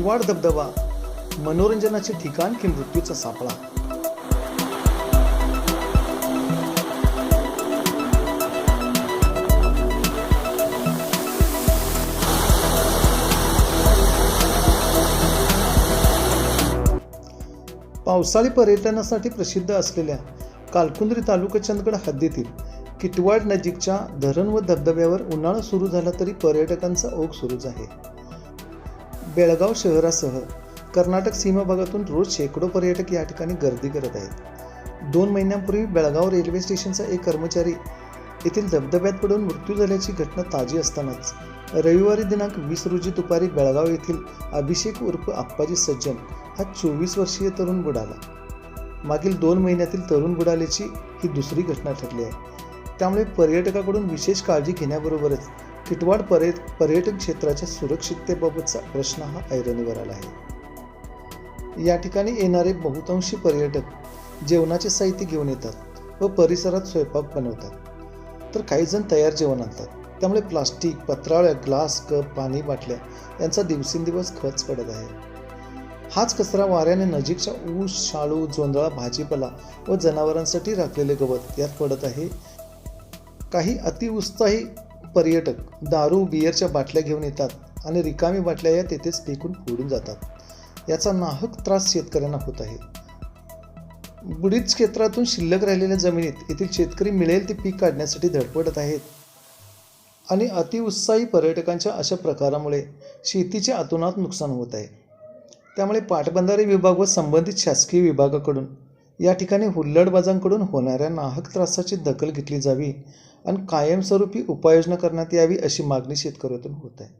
टिटवाड धबधबा मनोरंजनाचे ठिकाण की मृत्यूचा सापळा? पावसाळी पर्यटनासाठी प्रसिद्ध असलेल्या कालकुंद्री तालुका चंदगड हद्दीतील किटवाड नजीकच्या धरण व धबधब्यावर उन्हाळा सुरू झाला तरी पर्यटकांचा ओघ सुरूच आहे. बेळगाव शहरासह कर्नाटक सीमाभागातून रोज शेकडो पर्यटक या ठिकाणी गर्दी करत आहेत. दोन महिन्यांपूर्वी बेळगाव रेल्वे स्टेशनचा एक कर्मचारी येथील धबधब्यात पडून मृत्यू झाल्याची घटना ताजी असतानाच रविवारी दिनांक वीस रोजी दुपारी बेळगाव येथील अभिषेक उर्फ आप्पाजी सज्जन हा चोवीस वर्षीय तरुण बुडाला. मागील दोन महिन्यातील तरुण बुडाल्याची ही दुसरी घटना ठरली आहे. त्यामुळे पर्यटकाकडून विशेष काळजी घेण्याबरोबरच किटवाड पर्य पर्यटन क्षेत्राच्या सुरक्षिततेबाबतचा प्रश्न हा ऐरणीवर आला आहे. या ठिकाणी येणारे बहुतांशी पर्यटक जेवणाचे साहित्य घेऊन येतात व परिसरात स्वयंपाक बनवतात. तर काही जण तयार जेवण आणतात. त्यामुळे प्लास्टिक पत्राळ्या ग्लास कप पाणी बाटल्या यांचा दिवसेंदिवस खच पडत आहे. हाच कचरा वाऱ्याने नजीकच्या ऊस शाळू जोंधळा भाजीपाला व जनावरांसाठी राखलेले गवत यात पडत आहे. काही अतिउत्साही पर्यटक दारू बियरच्या बाटल्या घेऊन येतात आणि रिकामी बाटल्या या तेथेच फेकून फोडून जातात. याचा नाहक त्रास शेतकऱ्यांना होत आहे. बुडीत क्षेत्रातून शिल्लक राहिलेल्या जमिनीत येथील शेतकरी मिळेल ते पीक काढण्यासाठी धडपडत आहेत. आणि अतिउत्साही पर्यटकांच्या अशा प्रकारामुळे शेतीचे अतोनात नुकसान होत आहे. त्यामुळे पाटबंधारे विभाग व संबंधित शासकीय विभागाकडून या ठिकाणी हुल्लडबाजांकडून होणाऱ्या नाहक त्रासाची दखल घेतली जावी आणि कायमस्वरूपी उपाययोजना करण्यात यावी अशी मागणी शेतकऱ्यातून होत आहे.